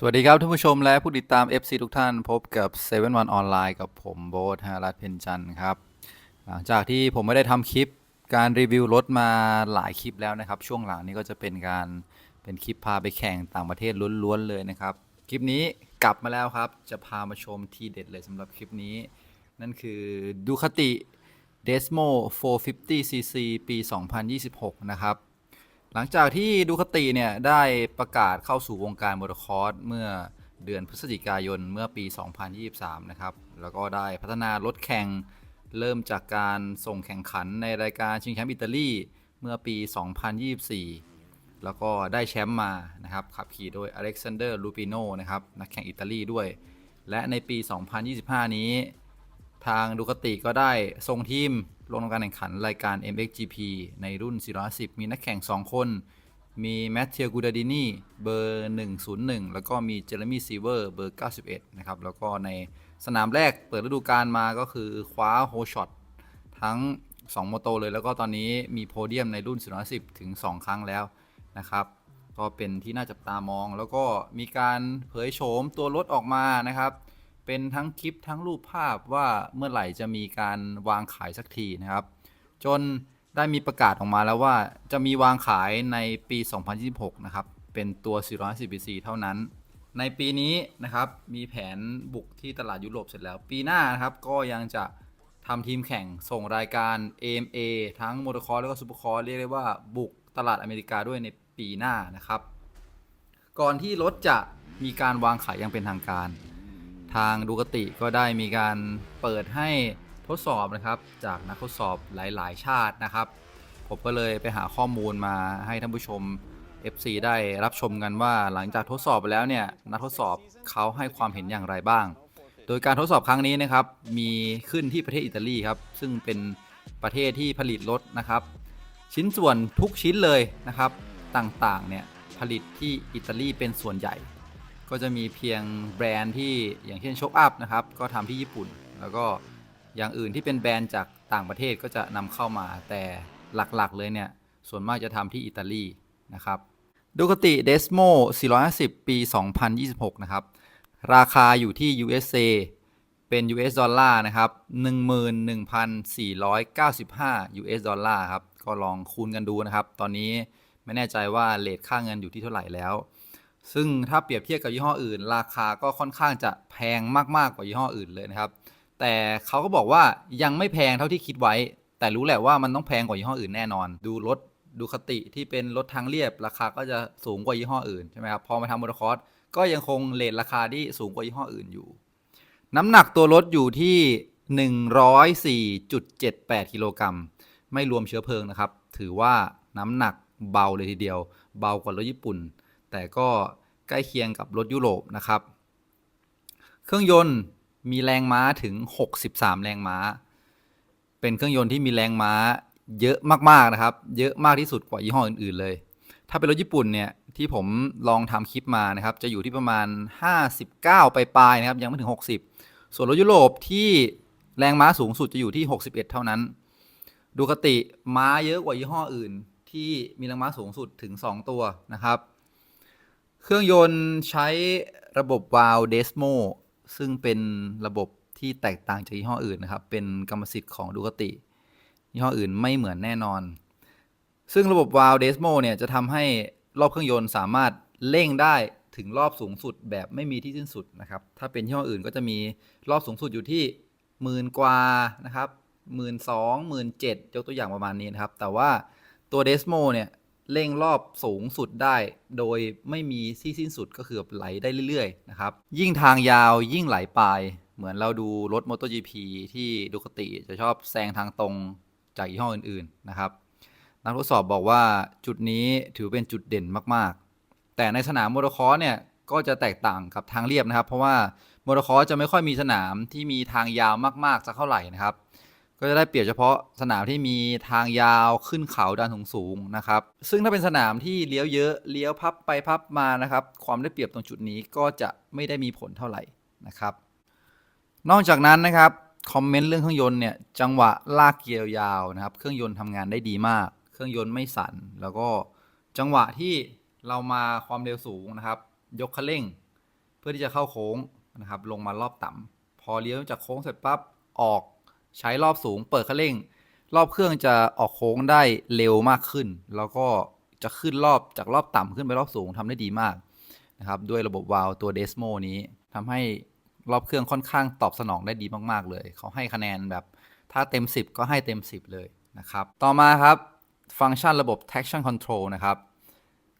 สวัสดีครับท่านผู้ชมและผู้ติดตาม FC ทุกท่านพบกับ7 One ออนไลน์กับผมโบ๊ทฮารัตเพนจันทร์ครับ หลังจากที่ผมไม่ได้ทำคลิปการรีวิวรถมาหลายคลิปแล้วนะครับ ช่วงหลังนี้ก็จะเป็นการเป็นคลิปพาไปแข่งต่างประเทศล้วนๆเลยนะครับ คลิปนี้กลับมาแล้วครับ จะพามาชมทีเด็ดเลยสำหรับคลิปนี้ นั่นคือดูคติ Desmo 450cc ปี 2026 นะครับ หลังจากที่ดูคติเนี่ยได้ประกาศเข้าสู่วงการมอเตอร์คอร์สเมื่อเดือนพฤศจิกายนเมื่อปี 2023 นะครับ แล้วก็ได้พัฒนารถแข่งเริ่มจากการส่งแข่งขันในรายการชิงแชมป์อิตาลีเมื่อปี 2024 แล้วก็ได้แชมป์มานะครับขับขี่โดยอเล็กซานเดอร์ลูปิโนนะครับนักแข่งอิตาลีด้วย และในปี 2025 นี้ ทางดูคติก็ได้ส่งทีม ลงทำการแข่งขันรายการ MXGP ในรุ่น 410 มีนักแข่ง 2 คน มีแมทเทียกูดาดินีเบอร์ 101 แล้วก็มีเจเรมี่ซีเวอร์เบอร์ 91 นะครับ แล้วก็ในสนามแรกเปิดฤดูกาลมาก็คือคว้าโฮช็อตทั้ง 2 โมโตเลย แล้วก็ตอนนี้มีโพเดียมในรุ่น 410 ถึง 2 ครั้งแล้วนะครับ ก็เป็นที่น่าจับตามอง แล้วก็มีการเผยโฉมตัวรถออกมานะครับ เป็นทั้งคลิปทั้งรูปภาพว่าเมื่อไหร่จะมีการวางขายสักทีนะครับ จนได้มีประกาศออกมาแล้วว่าจะมีวางขายในปี 2026 นะครับ เป็นตัว 410cc เท่านั้น ในปีนี้นะครับมีแผนบุกที่ตลาดยุโรปเสร็จแล้ว ปีหน้านะครับก็ยังจะทำทีมแข่งส่งรายการ AMA ทั้งโมอเตอร์คอร์แล้วก็ซูเปอร์คอร์เรียกได้ว่าบุกตลาดอเมริกาด้วยในปีหน้านะครับ ก่อนที่รถจะมีการวางขายอย่างเป็นทางการ ทางดูกติก็ได้มีการเปิดให้ทดสอบนะครับจากนักทดสอบหลาย ๆ ชาตินะครับ ผมก็เลยไปหาข้อมูลมาให้ท่านผู้ชม FC ได้รับชมกันว่าหลังจากทดสอบไปแล้วเนี่ยนักทดสอบเขาให้ความเห็นอย่างไรบ้าง โดยการทดสอบครั้งนี้นะครับมีขึ้นที่ประเทศอิตาลีครับซึ่งเป็นประเทศที่ผลิตรถนะครับ ชิ้นส่วนทุกชิ้นเลยนะครับต่าง ๆ เนี่ยผลิตที่อิตาลีเป็นส่วนใหญ่ ก็จะมีเพียงแบรนด์ที่อย่างเช่นโชคอัพนะครับก็ทำที่ญี่ปุ่น แล้วก็อย่างอื่นที่เป็นแบรนด์จากต่างประเทศก็จะนำเข้ามา แต่หลักๆเลยเนี่ยส่วนมากจะทำที่อิตาลีนะครับดูคติ Desmo 450 ปี 2026 นะครับ ราคาอยู่ที่ USA เป็น US ดอลลาร์นะครับ 11,495 US ดอลลาร์ครับ ก็ลองคูณกันดูนะครับ ตอนนี้ไม่แน่ใจว่าเลทค่าเงินอยู่ที่เท่าไหร่แล้ว ซึ่งถ้าเปรียบเทียบกับยี่ห้ออื่น ราคาก็ค่อนข้างจะแพงมากๆกว่ายี่ห้ออื่นเลยนะครับ แต่เขาก็บอกว่ายังไม่แพงเท่าที่คิดไว้ แต่รู้แหละว่ามันต้องแพงกว่ายี่ห้ออื่นแน่นอน ดูรถดูคติที่เป็นรถทางเรียบ ราคาก็จะสูงกว่ายี่ห้ออื่นใช่ไหมครับพอมาทำมอเตอร์คอร์สก็ยังคงเลทราคาที่สูงกว่ายี่ห้ออื่นอยู่ น้ำหนักตัวรถอยู่ที่ 104.78กิโลกรัมไม่รวมเชื้อเพลิงนะครับ ถือว่าน้ำหนักเบาเลยทีเดียว เบากว่ารถญี่ปุ่น แต่ก็ใกล้เคียงกับรถยุโรปนะครับ เครื่องยนต์มีแรงม้าถึง 63 แรงม้า เป็นเครื่องยนต์ที่มีแรงม้าเยอะมากๆนะครับ เยอะมากที่สุดกว่ายี่ห้ออื่นๆเลย ถ้าเป็นรถญี่ปุ่นเนี่ยที่ผมลองทำคลิปมานะครับ จะอยู่ที่ประมาณ 59ไปปลายๆนะครับ ยังไม่ถึง 60 ส่วนรถยุโรปที่แรงม้าสูงสุดจะอยู่ที่ 61 เท่านั้น ดูคติม้าเยอะกว่ายี่ห้ออื่น ที่มีแรงม้าสูงสุดถึง 2 ตัวนะครับ เครื่องยนต์ใช้ระบบวาล์วเดสโมซึ่งเป็นระบบที่แตกต่างจากยี่ห้ออื่นนะครับ เป็นกรรมสิทธิ์ของดูคติ ยี่ห้ออื่นไม่เหมือนแน่นอน ซึ่งระบบวาล์วเดสโมเนี่ยจะทำให้รอบเครื่องยนต์สามารถเร่งได้ถึงรอบสูงสุดแบบไม่มีที่สิ้นสุดนะครับ ถ้าเป็นยี่ห้ออื่นก็จะมีรอบสูงสุดอยู่ที่หมื่นกว่านะครับหมื่นสองหมื่นเจ็ดยกตัวอย่างประมาณนี้นะครับ แต่ว่าตัวเดสโมเนี่ย เร่งรอบสูงสุดได้ โดยไม่มีที่สิ้นสุดก็คือไหลได้เรื่อยๆนะครับ ยิ่งทางยาวยิ่งไหลปลายเหมือนเราดูรถ MotoGP ที่ดูคติจะชอบแซงทางตรงจากยี่ห้ออื่นๆนะครับ นักทดสอบบอกว่าจุดนี้ถือเป็นจุดเด่นมากๆ แต่ในสนามมอเตอร์คอร์สเนี่ยก็จะแตกต่างกับทางเรียบนะครับ เพราะว่ามอเตอร์คอร์สจะไม่ค่อยมีสนามที่มีทางยาวมากๆสักเท่าไหร่นะครับ ก็จะได้เปรียบเฉพาะสนามที่มีทางยาวขึ้นเขาดันสูงๆนะครับ ซึ่งถ้าเป็นสนามที่เลี้ยวเยอะเลี้ยวพับไปพับมานะครับ ความได้เปรียบตรงจุดนี้ก็จะไม่ได้มีผลเท่าไหร่นะครับ นอกจากนั้นนะครับคอมเมนต์เรื่องเครื่องยนต์เนี่ยจังหวะลากเกียร์ยาวนะครับ เครื่องยนต์ทำงานได้ดีมาก เครื่องยนต์ไม่สั่นแล้วก็จังหวะที่เรามาความเร็วสูงนะครับ ยกคันเร่ง เพื่อที่จะเข้าโค้งนะครับ ลงมารอบต่ำพอเลี้ยวจากโค้งเสร็จปั๊บออก ใช้รอบสูงเปิดคันเร่ง รอบเครื่องจะออกโค้งได้เร็วมากขึ้น แล้วก็จะขึ้นรอบจากรอบต่ำขึ้นไปรอบสูงทำได้ดีมากนะครับด้วยระบบวาล์วตัว Desmo นี้ทำให้รอบเครื่องค่อนข้างตอบสนองได้ดีมาก ๆ เลย เขาให้คะแนนแบบถ้าเต็ม 10 ก็ให้เต็ม 10 เลยนะครับ ต่อมาครับฟังก์ชันระบบ traction control นะครับ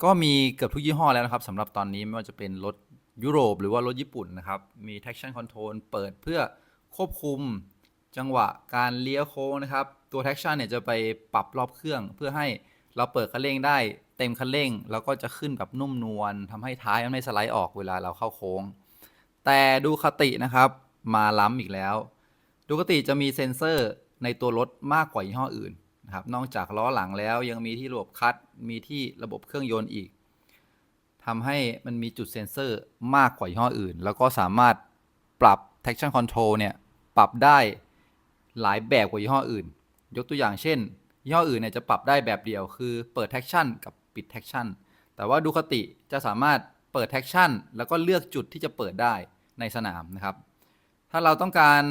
ก็มีเกือบทุกยี่ห้อแล้วนะครับสำหรับตอนนี้ไม่ว่าจะเป็นรถยุโรป หรือว่ารถญี่ปุ่นนะครับ มี traction control เปิดเพื่อควบคุม จังหวะการเลี้ยวโค้งนะครับ ตัว traction เนี่ยจะไปปรับรอบเครื่อง เพื่อให้เราเปิดคันเร่งได้เต็มคันเร่ง แล้วก็จะขึ้นแบบนุ่มนวลทำให้ท้ายมันไม่สไลด์ออกเวลาเราเข้าโค้ง แต่ดูคตินะครับมาล้ำอีกแล้ว ดูคติจะมีเซ็นเซอร์ในตัวรถมากกว่ายี่ห้ออื่นนะครับ นอกจากล้อหลังแล้วยังมีที่ระบบคัดมีที่ระบบเครื่องยนต์อีกทำให้มันมีจุดเซ็นเซอร์มากกว่ายี่ห้ออื่น แล้วก็สามารถปรับ traction control เนี่ยปรับได้ หลายแบบกว่ายี่ห้ออื่น ยกตัวอย่างเช่น ยี่ห้ออื่นเนี่ยจะปรับได้แบบเดียว คือเปิด traction กับปิด traction แต่ว่าดูคติจะสามารถเปิด traction แล้วก็เลือกจุดที่จะเปิดได้ในสนามนะครับ ถ้าเราต้องการ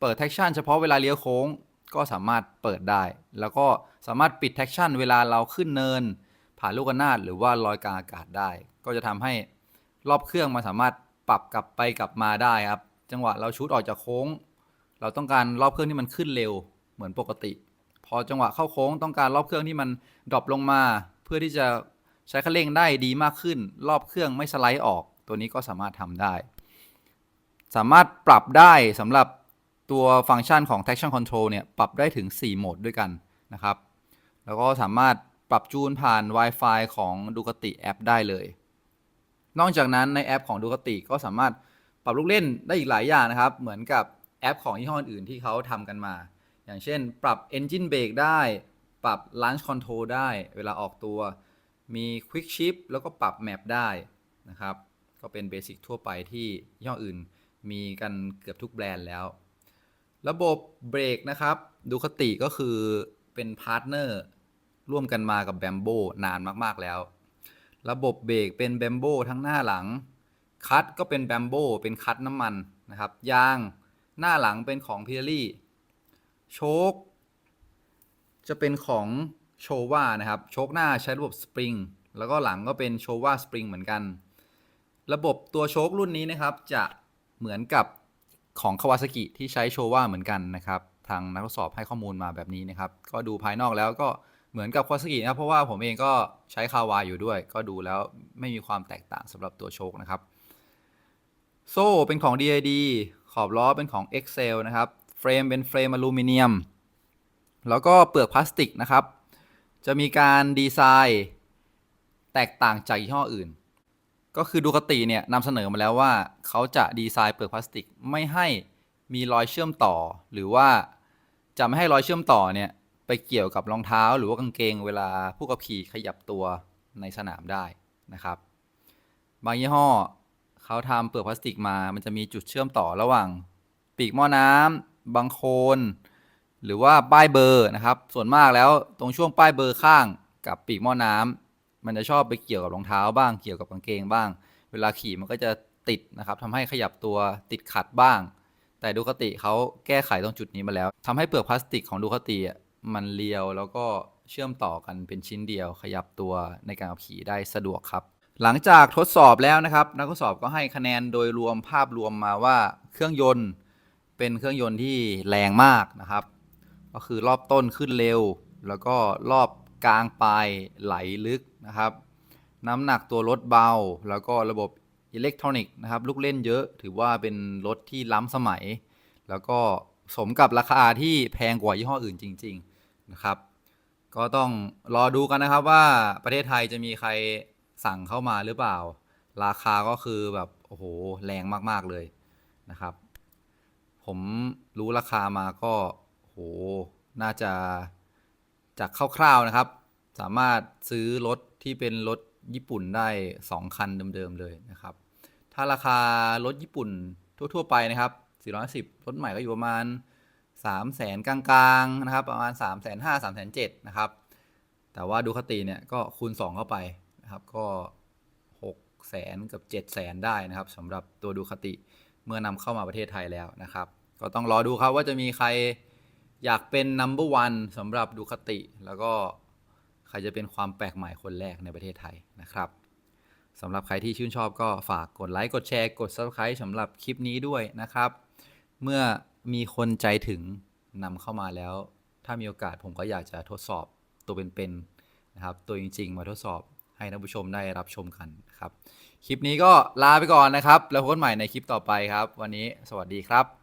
เปิด traction เฉพาะเวลาเลี้ยวโค้ง ก็สามารถเปิดได้ แล้วก็สามารถปิด traction เวลาเราขึ้นเนิน ผ่านลูกระนาดหรือว่าลอยกลางอากาศได้ ก็จะทำให้รอบเครื่องมันสามารถปรับกลับไปกลับมาได้ครับ จังหวะเราชูดออกจากโค้ง เราต้องการรอบเครื่องที่มันขึ้นเร็วเหมือนปกติ พอจังหวะเข้าโค้งต้องการรอบเครื่องที่มันดรอปลงมา เพื่อที่จะใช้คันเร่งได้ดีมากขึ้น รอบเครื่องไม่สไลด์ออก ตัวนี้ก็สามารถทำได้ สามารถปรับได้สำหรับตัวฟังก์ชันของ traction control เนี่ยปรับได้ถึง 4 โหมดด้วยกันนะครับ แล้วก็สามารถปรับจูนผ่าน Wi-Fi ของ Ducati แอปได้เลย นอกจากนั้นในแอปของ Ducati ก็สามารถปรับลูกเล่นได้อีกหลายอย่างนะครับ เหมือนกับ แอปของยี่ห้ออื่นที่เขาทำกันมา อย่างเช่น ปรับ Engine Brake ได้ ปรับ Launch Control ได้ เวลาออกตัว มี Quick Shift แล้วก็ปรับ Map ได้นะครับ ก็เป็นเบสิกทั่วไปที่ยี่ห้ออื่น มีกันเกือบทุกแบรนด์แล้ว ระบบเบรกนะครับ ดูคติก็คือเป็นพาร์ทเนอร์ร่วมกันมากับแบมโบนานมาก ๆ แล้ว ระบบเบรกเป็นแบมโบทั้งหน้าหลัง คัตก็เป็นแบมโบเป็นคัตน้ำมันนะครับ ยาง หน้าหลังเป็นของพิเ r รี่โชคจะเป็นของโชวานะครับ โชคหน้าใช้ระบบสปริงแล้วก็หลังก็เป็นโชวาสปริงเหมือนกัน ระบบตัวโชครุ่นนี้นะครับ จะเหมือนกับของคาวาซากิที่ใช้โชว่าเหมือนกันนะครับ ทางนักทดสอบให้ข้อมูลมาแบบนี้นะครับ ก็ดูภายนอกแล้วก็เหมือนกับคาวาซากินะครับ เพราะว่าผมเองก็ใช้คาวาอยู่ด้วย ก็ดูแล้วไม่มีความแตกต่างสำหรับตัวโชคนะครับ โซ่เป็นของ DID ขอบล้อเป็นของ Excel นะครับ เฟรมเป็นเฟรมอลูมิเนียม แล้วก็เปลือกพลาสติกนะครับ จะมีการดีไซน์แตกต่างจากยี่ห้ออื่น ก็คือดูคติเนี่ยนำเสนอมาแล้วว่าเขาจะดีไซน์เปลือกพลาสติกไม่ให้มีรอยเชื่อมต่อ หรือว่าจะไม่ให้รอยเชื่อมต่อเนี่ยไปเกี่ยวกับรองเท้าหรือว่ากางเกงเวลาผู้ขับขี่ขยับตัวในสนามได้นะครับ บางยี่ห้อ เขาทำเปลือกพลาสติกมา มันจะมีจุดเชื่อมต่อระหว่าง ปีกหม้อน้ำบางโคนหรือว่าป้ายเบอร์นะครับ ส่วนมากแล้วตรงช่วงป้ายเบอร์ข้างกับปีกหม้อน้ำมันจะชอบไปเกี่ยวกับรองเท้าบ้าง เกี่ยวกับกางเกงบ้าง เวลาขี่มันก็จะติดนะครับทำให้ขยับตัวติดขัดบ้าง แต่ดูคติเขาแก้ไขตรงจุดนี้มาแล้วทำให้เปลือกพลาสติกของดูคติมันเรียวแล้วก็เชื่อมต่อกันเป็นชิ้นเดียว ขยับตัวในการขับขี่ได้สะดวกครับ หลังจากทดสอบแล้วนะครับ นักทดสอบก็ให้คะแนนโดยรวมภาพรวมมาว่าเครื่องยนต์เป็นเครื่องยนต์ที่แรงมากนะครับ ก็คือรอบต้นขึ้นเร็ว แล้วก็รอบกลางปลายไหลลึกนะครับ น้ำหนักตัวรถเบา แล้วก็ระบบอิเล็กทรอนิกส์นะครับลูกเล่นเยอะถือว่าเป็นรถที่ล้ำสมัย แล้วก็สมกับราคาที่แพงกว่ายี่ห้ออื่นจริง ๆนะครับ ก็ต้องรอดูกันนะครับว่าประเทศไทยจะมีใคร สั่งเข้ามาหรือเปล่า ราคาก็คือแบบโอ้โหแรงมากๆเลยนะครับ ผมรู้ราคามาก็โหน่าจะจากคร่าวๆนะครับ สามารถซื้อรถที่เป็นรถญี่ปุ่นได้ 2 คันเดิมๆเลยนะครับ ถ้าราคารถญี่ปุ่นทั่วๆไปนะครับ410รถใหม่ก็อยู่ประมาณ 3 0 0แสนกลางๆนะครับ ประมาณ 3 5 0 0 0 3 7 0 0 0นะครับ แต่ว่าดูคติเนี่ยก็คูณ 2 เข้าไป นะครับ ก็6แสนกับ7แสนได้นะครับสำหรับตัวดูคติเมื่อนำเข้ามาประเทศไทยแล้วนะครับ ก็ต้องรอดูครับว่าจะมีใครอยากเป็น number one สำหรับดูคติ แล้วก็ใครจะเป็นความแปลกใหม่คนแรกในประเทศไทยนะครับสำหรับใครที่ชื่นชอบก็ฝากกดไลค์กดแชร์กด subscribe สำหรับคลิปนี้ด้วยนะครับ เมื่อมีคนใจถึงนำเข้ามาแล้ว ถ้ามีโอกาสผมก็อยากจะทดสอบตัวเป็นๆนะครับ ตัวจริง ๆ มาทดสอบ ให้ท่านผู้ชมได้รับชมกันครับ คลิปนี้ก็ลาไปก่อนนะครับ แล้วพบกันใหม่ในคลิปต่อไปครับ วันนี้สวัสดีครับ